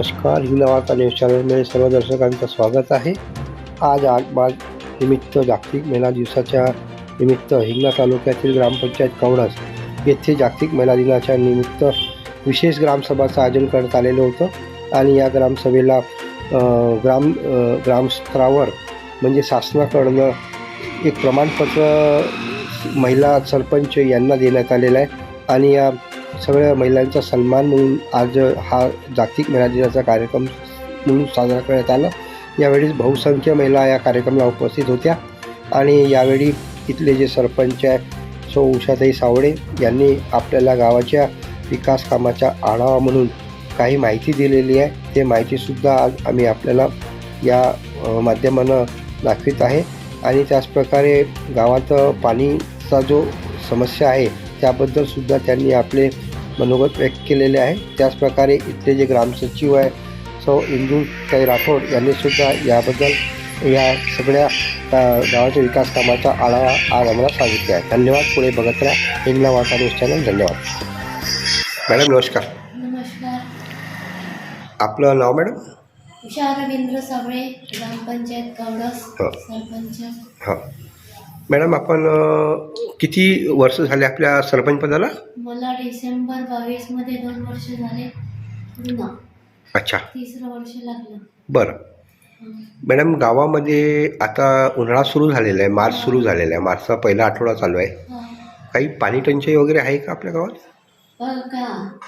नमस्कार ही वार्ता न्यूज चॅनलमध्ये सर्व दर्शकांचं स्वागत आहे. आज आठ मार्च निमित्त जागतिक महिला दिवसाच्या निमित्त हिंगणा तालुक्यातील ग्रामपंचायत कवडस येथे जागतिक महिला दिनाच्या निमित्त विशेष ग्रामसभाचं आयोजन करण्यात आलेलं होतं. आणि या ग्रामसभेला ग्राम ग्रामस्तरावर म्हणजे शासनाकडनं एक प्रमाणपत्र महिला सरपंच यांना देण्यात आलेलं आहे. आणि या सगळ्या महिलांचा सन्मान म्हणून आज हा जागतिक महिला दिनाचा कार्यक्रम म्हणून साजरा करण्यात आला. यावेळी बहुसंख्य महिला या कार्यक्रमाला उपस्थित होत्या. आणि यावेळी इथले जे सरपंच आहे सो उषाताई सावळे यांनी आपल्याला गावाच्या विकास कामाचा आढावा म्हणून काही माहिती दिलेली आहे. ते माहितीसुद्धा आज आम्ही आपल्याला या माध्यमानं दाखवित आहे. आणि त्याचप्रकारे गावात पाणीचा जो समस्या आहे त्याबद्दल सुद्धा त्यांनी आपले मनोगत व्यक्त केलेले आहे. त्याचप्रकारे इथले जे ग्रामसचिव आहे सौ इंदू काही राठोड यांनी सुद्धा याबद्दल या सगळ्या गावाच्या विकास कामाचा आढावा आज आम्हाला सांगितले आहे. धन्यवाद. पुढे बघत राहा. इंगला वार्ता न्यूज चॅनल. धन्यवाद. मॅडम नमस्कार. नमस्कार. आपलं नाव मॅडम? उषा रवींद्र साबळे ग्रामपंचायत कवडस हो. सरपंच. हां. मॅडम आपण अ, किती वर्ष झाले आपल्या सरपंच पदाला? मला डिसेंबर बावीसमध्ये दोन वर्ष झाले. पूर्ण अच्छा. तिसरं वर्ष लागलं. बरं. हं. मॅडम गावामध्ये आता उन्हाळा सुरू झालेला आहे मार्च सुरू झालेला आहे. मार्चचा पहिला आठवडा चालू आहे. हा. काही पाणी टंचाई वगैरे आहे का आपल्या गावात? बघा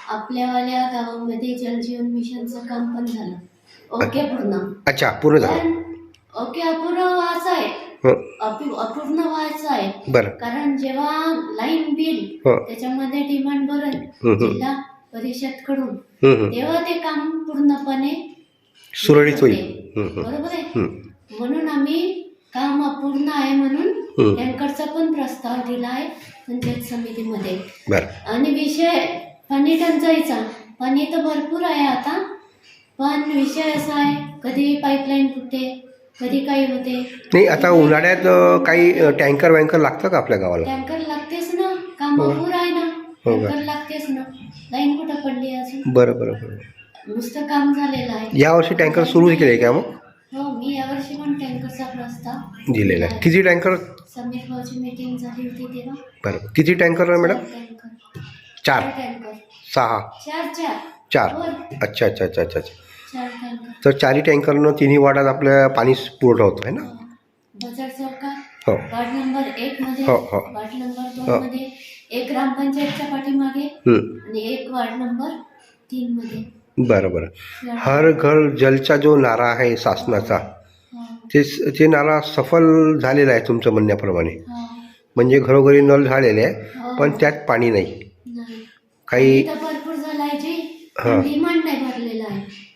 आपल्यावाल्या गावामध्ये जलजीवन मिशनचं काम पण झालं. ओके पूर्ण? अच्छा पूर्ण झालं. पण ओके अपूर्ण व्हायचं आहे. अपूर्ण व्हायचं आहे. बरं. कारण जेव्हा लाईन बिल हं, त्याच्यामध्ये डिमांड हं, जिल्हा परिषदकडून. तेव्हा ते काम पूर्णपणे सुरळीत होईल. बरोबर आहे? म्हणून आम्ही काम अपूर्ण आहे म्हणून. टँकरचा पण प्रस्ताव दिला आहे पंचायत समितीमध्ये. बरं. आणि विषय पाणी टंचाईचा पाणी तर भरपूर आहे आता. पण विषय असा आहे कधी पाईपलाईन फुटते कधी काही होते? नाही आता उन्हाळ्यात अ, काही टँकर वँकर लागतं का आपल्या गावाला? टँकर लागतेच ना. काम हो. भरपूर आहे ना. हो का? टँकर लागतेच ना. लाईन कुठं पडली अजून? बरं बरं बरं. नुसतं काम झालेलं आहे. यावर्षी टँकर सुरू केले का मग? हो मी यावर्षी पण टँकरचा प्रस्ताव दिलेला आहे. किती टँकर? समीर भाऊची मीटिंग झाली होती तेव्हा. बरं. किती टँकर मॅडम? टँकर. चार. टँकर. सहा. चार चार. चार. अच्छा अच्छा अच्छा अच्छा अच्छा. तर चारही टँकरनं तिन्ही वार्डात आपल्या पाणी पुरवठा होतो आहे ना? हो. वार्ड नंबर एक मध्ये हो, हो. वार्ड नंबर हो. दोन मध्ये एक ग्रामपंचायतच्या पाठीमागे हं, आणि एक वार्ड नंबर तीन मध्ये. बरं बरं. हर घर जलचा जो नारा आहे शासनाचा हा, ते ते नारा सफल झालेला आहे तुमच्या म्हणण्याप्रमाणे. हा, म्हणजे घरोघरी नळ झालेले आहे हा. पण त्यात पाणी नाही. नाही. काही इथं भरपूर झालाय जे. हा.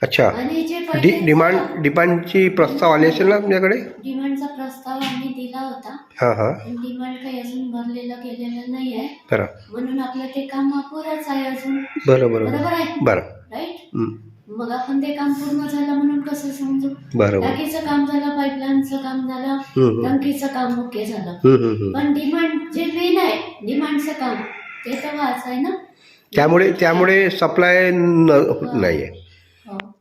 अच्छा. आणि जे डि पहिले- डिमांड डिमांडची प्रस्ताव आले असेल ना तुमच्याकडे डिमांडचा प्रस्ताव आम्ही दिला होता. हां हां. पण डिमांड काही अजून भरलेलं गेलेलं नाही आहे बरं. म्हणून आपलं ते काम अपुरच आहे अजून. बरं बरं बरोबर आहे? बरं. राईट हं, मग आपण ते काम पूर्ण झालं म्हणून कसं समजू? बरं बरं टाकीचं काम झालं पाईपलाईनचं काम झालं हं, हं, टंकीचं काम ओके झालं. हं, हं, हं. पण डिमांड जे मेन आहे डिमांडचं काम ते तर वाच आहे ना? त्यामुळे त्यामुळे सप्लाय नाही आहे.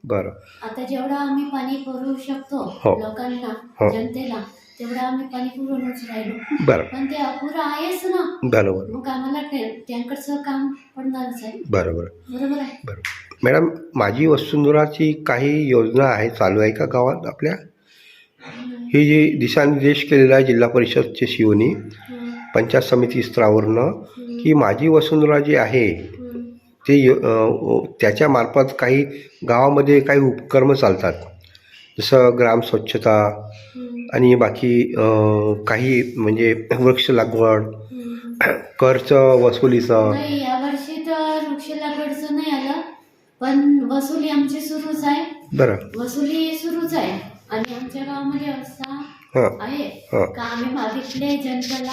बरं. आता जेवढं आम्ही पाणी पुरवू शकतो हो. लोकांना हो. जनतेला तेवढं आम्ही पाणी पुरवूनच राहिलो. बरं. पण ते अपुरं आहेच ना. बरोबर. मग आम्हाला टॅ- टँकरचं काम पडणारच आहे बरं बरं बरोबर आहे. मॅडम माझी वसुंधराची काही योजना आहे चालू आहे का गावात आपल्या? ही जी दिशानिर्देश केलेला आहे जिल्हा परिषदचे शिवनी पंचायत समिती स्तरावरनं की माझी वसुंधरा जी आहे ते त्याच्यामार्फत काही गावामध्ये काही उपक्रम चालतात. जसं ग्राम स्वच्छता आणि बाकी काही म्हणजे वृक्ष लागवड. करचं वसुलीचं. नाही यावर्षी तर वृक्ष लागवडचं नाही आलं पण वसुली आमची सुरूच आहे. बरं. वसुली सुरूच आहे. आणि आमच्या गावामध्ये असा आहे. का आम्ही मागितले जनतेला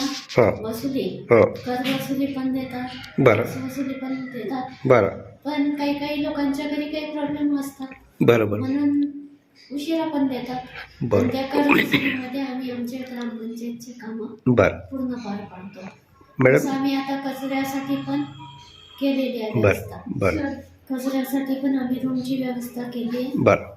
वसुली. कर वसुली पण देतात. वसुली पण देतात. बरं. पण काही काही लोकांच्या घरी काही प्रॉब्लेम असतात बरं बरं. म्हणून उशिरा पण देतात. त्या कर वसुलीमध्ये आम्ही आमच्या ग्रामपंचायतचे कामं बरं. पूर्ण पार पाडतो. मॅडम? आम्ही आता कचऱ्यासाठी पण केलेली आहे व्यवस्था. कचऱ्यासाठी पण आम्ही रूमची व्यवस्था केली आहे. बरं.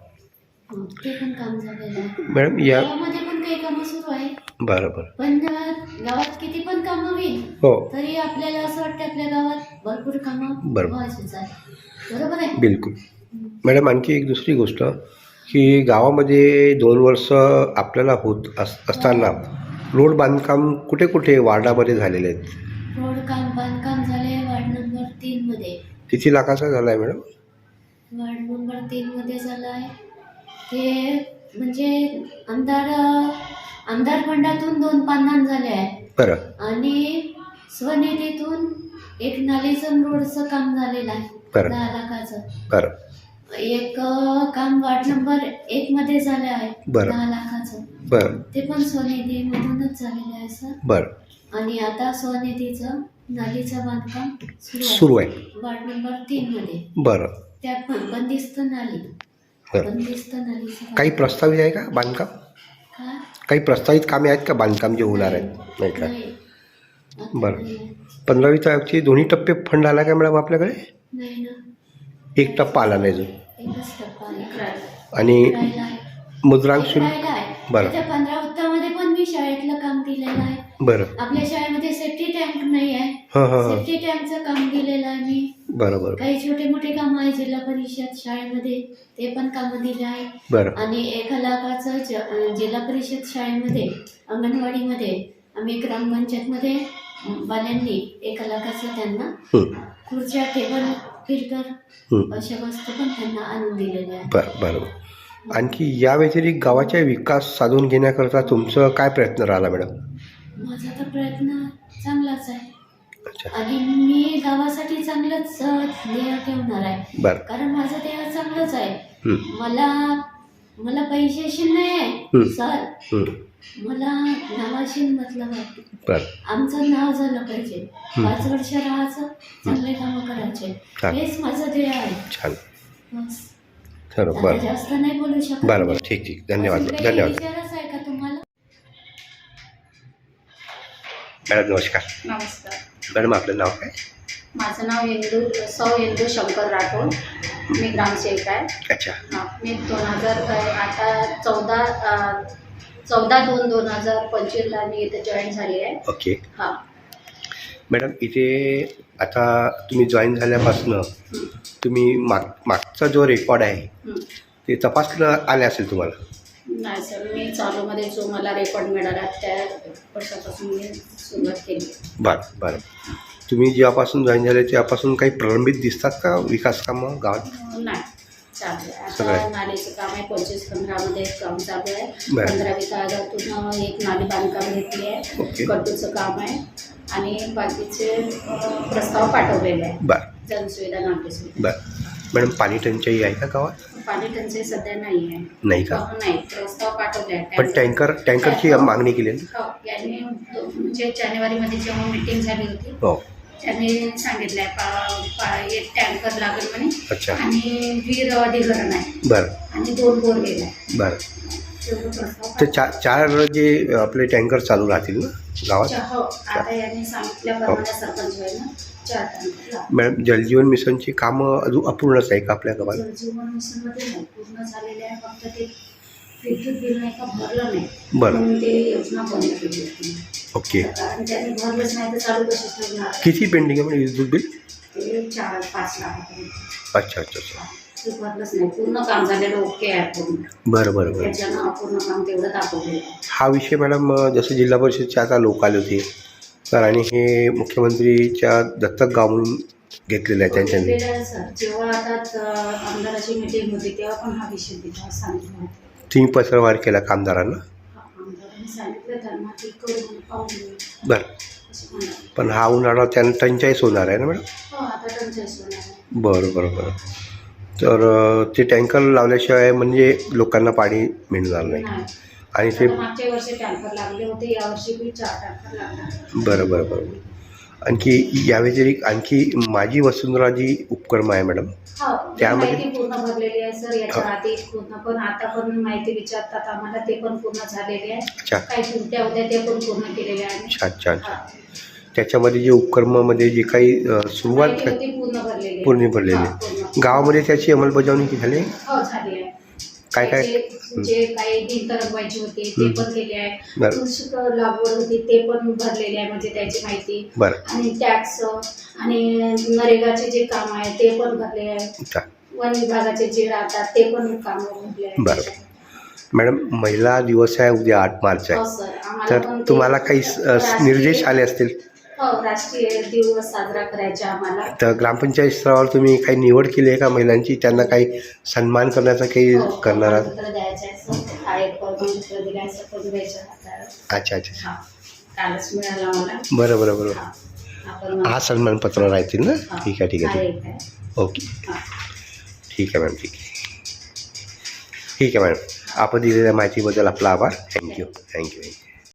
ते पण काम झालेलं आहे. मॅडम या गावामध्ये पण काही कामं सुरू आहे. बरं बरं पण गावात किती पण कामं होईल हो. तरी आपल्याला असं वाटतं आपल्या गावात भरपूर कामं बरोबर. व्हायचीच आहे बरोबर आहे? बिलकुल. मॅडम आणखी एक दुसरी गोष्ट की गावामध्ये दोन वर्ष आपल्याला होत अस असताना रोड बांधकाम कुठे कुठे वार्डामध्ये झालेले आहेत? रोड काम बांधकाम झाले वार्ड नंबर तीन मध्ये. किती लाखाचा झाला आहे मॅडम? वार्ड नंबर तीन मध्ये झालं आहे ते म्हणजे आमदार आमदार फंडातून दोन पांधान झाले आहे बरं. आणि स्वनिधीतून एक नालीचं रोडचं काम झालेलं आहे. बरं. दहा लाखाचं. बरं. एक अं, काम वार्ड नंबर एक मध्ये झाले आहे. बरं. दहा लाखाचं. बरं. ते पण स्वनिधीमधूनच झालेलं आहे सर. बरं. आणि आता स्वनिधीचं नालीचं बांधकाम सुरू आहे. सुरू आहे. वार्ड नंबर तीन मध्ये. बरं. त्यात पण बंदिस्त नाली. काही प्रस्तावित आहे का बांधकाम? काही प्रस्तावित कामे आहेत का बांधकाम जे होणार आहेत? नाही का? बरं. पंधरावी तारखेची दोन्ही टप्पे फंड आला का मॅडम आपल्याकडे? नाही ना. एक टप्पा आला नाही अजून. आणि. मुद्रांक शुल्क. बरं. बरं. आपल्या शाळेमध्ये सेफ्टी टँक नाही आहे. हां हां हां. सेफ्टी टँकचं काम दिलेलं आहे मी. बरं बरं काही छोटे मोठे काम आहे जिल्हा परिषद शाळेमध्ये ते पण कामं दिले आहे. बरं. आणि एका लाखाचं जिल्हा परिषद शाळेमध्ये अंगणवाडीमध्ये आम्ही ग्रामपंचायतमध्ये अं, वाल्यांनी एका लाखाचं त्यांना खुर्च्या टेबल फिल्टर. अशा वस्तू पण त्यांना आणून दिलेल्या आहेत. बरं बरं आणखी या व्यतिरिक्त गावाचा विकास साधून घेण्याकरता तुमचं काय प्रयत्न राहिला मॅडम? माझा तर प्रयत्न चांगलाच आहे. आणि मी गावासाठी चांगलंच ध्येय ठेवणार आहे. बरं. कारण माझं ध्येय चांगलंच आहे. मला मला पैशाशी नाही आहे. सर. मला नावाशी मतलब आहे आमचं नाव झालं पाहिजे. पाच वर्ष राहायचं चांगले कामं करायचे. हेच माझं ध्येय आहे. छान. बरं. जास्त नाही बोलू शकत बरं बरं. ठीक ठीक. धन्यवाद. धन्यवाद विचारायचं आहे का तुम्हाला मॅडम नमस्कार. नमस्कार. मॅडम आपलं नाव काय? माझं नाव इंदू सौ इंदू शंकर राठोड. मी ग्रामसेविका आहे. अच्छा. हां मी दोन हजार आता चौदा चौदा दोन दोन हजार पंचवीसला मी इथे जॉईन झाली आहे. ओके. हां. मॅडम इथे आता तुम्ही जॉईन झाल्यापासनं तुम्ही माग मागचा जो रेकॉर्ड आहे हं. ते तपासलं आले असेल तुम्हाला? नाही सर मी चालूमध्ये जो मला रेकॉर्ड मिळाला त्या वर्षापासून मी सुरुवात केली. बरं बरं. तुम्ही जेव्हापासून जॉईन झाले तेव्हापासून काही प्रलंबित दिसतात का विकास कामं गावात? नाही. चालू आहे. सगळं आता आहे. नालीचं काम आहे पंचवीस पंधरामध्ये एक काम चालू आहे. बरं. पंधरा वीस हजारातून एक नाली बांधकाम घेतली आहे. ओके. कट्टूचं काम आहे. आणि बाकीचे अ, प्रस्ताव पाठवलेले आहे. बरं. जनसुविधा नाट्यसुविधा बरं. मॅडम पाणी टंचाई आहे का गावात? पाणी टंचाई सध्या नाही आहे. नाही का? अ, नाही. प्रस्ताव पाठवले आहे पण टँकर टँकरची मागणी केली आहे ना? हो, यांनी दो- म्हणजे जानेवारीमध्ये जेव्हा मीटिंग झाली होती हो. त्यांनी सांगितलं आहे पा पा एक टँकर लागेल म्हणे. अच्छा. आणि वीर अधिकरण आहे. बरं. आणि दोन बरं तेवढं प्रस्ताव तर चार चार जे आपले टँकर चालू राहतील ना गावात? हो. आता यांनी सांगितल्याप्रमाणे सरपंच आहे मॅडम जलजीवन मिशनची कामं अजून अपूर्णच आहे का आपल्या गावात? जलजीवन मिशनमध्ये नाही पूर्ण झालेले आहे. फक्त ते विद्युत बिल नाही का भरलं नाही. बरं. म्हणून ते योजना बंद केली होती. ओके. कारण त्यांनी भरलंच नाही तर चालू कशीच ठेवणार? किती पेंडिंग आहे म्हणजे विद्युत बिल? ते चार पाच लाखापर्यंत. अच्छा अच्छा अच्छा. ते भरलंच नाही. पूर्ण काम झालेलं ओके आहे पूर्ण. बरं बरं बरं. त्याच्यानं अपूर्ण काम तेवढं दाखवलेलं आहे. हा विषय मॅडम अ, जसं जिल्हा परिषदचे आता लोक आले होते तर आणि हे मुख्यमंत्रीच्या दत्तक गाव म्हणून घेतलेलं आहे त्यांच्यानी सर जेव्हा आता आमदाराची मिटिंग होती तेव्हा पण हा विषय तिथं सांगितलं होतं. तुम्ही पत्रवार केला कामदारांना? हा, आमदारांनी सांगितलं त्यांना की करून पाहून घेऊ. बरं. असं म्हणाले. पण हा उन्हाळा त्यांना टंचाईच होणार आहे ना मॅडम? हो आता टंचाईस बरं बरं बरं. तर अ, ते टँकर लावल्याशिवाय म्हणजे लोकांना पाणी मिळणार नाही. नाही. आणि ते मागच्या वर्षी लागले होते यावर्षी बी चार लागणार बरं बरं बरं. आणखी या व्यतिरिक्त आणखी माझी वसुंधरा जी उपक्रम आहे मॅडम. हो त्यामध्ये- माहिती पूर्ण भरलेली आहे सर याच्या हो. आधी पूर्ण पण आता पण माहिती विचारतात आम्हाला ते पण पूर्ण झालेले आहे. अच्छा. काही त्रुट्या होत्या ते पण पूर्ण केलेले आहे छान छान हा. त्याच्यामध्ये जे उपक्रमामध्ये जे काही सुरुवात पूर्ण भरलेली आहे. पूर्ण भरलेली गावामध्ये त्याची अंमलबजावणी झाली? हो काय काय? जे काही भिंत रंगवायची होती ते हं. पण केले आहे. बरं. तुळशी लागवड होती ते पण भरलेले आहे म्हणजे त्याची माहिती. बरं. आणि टॅक्स आणि नरेगाचे जे काम आहे ते पण भरले आहे. वन विभागाचे जे राहतात ते पण काम भरले आहे. बरं. मॅडम महिला दिवस आहे उद्या आठ मार्च हो आहे सर. आम्हाला तर पण ते तुम्हाला काही स- निर्देश आले असतील? हो राष्ट्रीय दिवस साजरा करायचा आम्हाला. तर ग्रामपंचायत स्तरावर तुम्ही काही निवड केली आहे का महिलांची? त्यांना काही सन्मान करण्याचा काही हो, करणार आहात? प्रमाणपत्र द्यायचं आहे सर शाळेत प्रमाणपत्र दिलं आहे सर द्यायचं हातावर. अच्छा अच्छा. हा कालच मिळाला मला बरं बरं बरं. हा आपण हा सन्मानपत्र राहतील ना? हा. ठीक आहे ठीक हा, आहे एक आहे. ओके. हा. ठीक आहे मॅम ठीक आहे. ठीक आहे मॅडम आपण दिलेल्या माहितीबद्दल आपला आभार. Thank you thank you thank you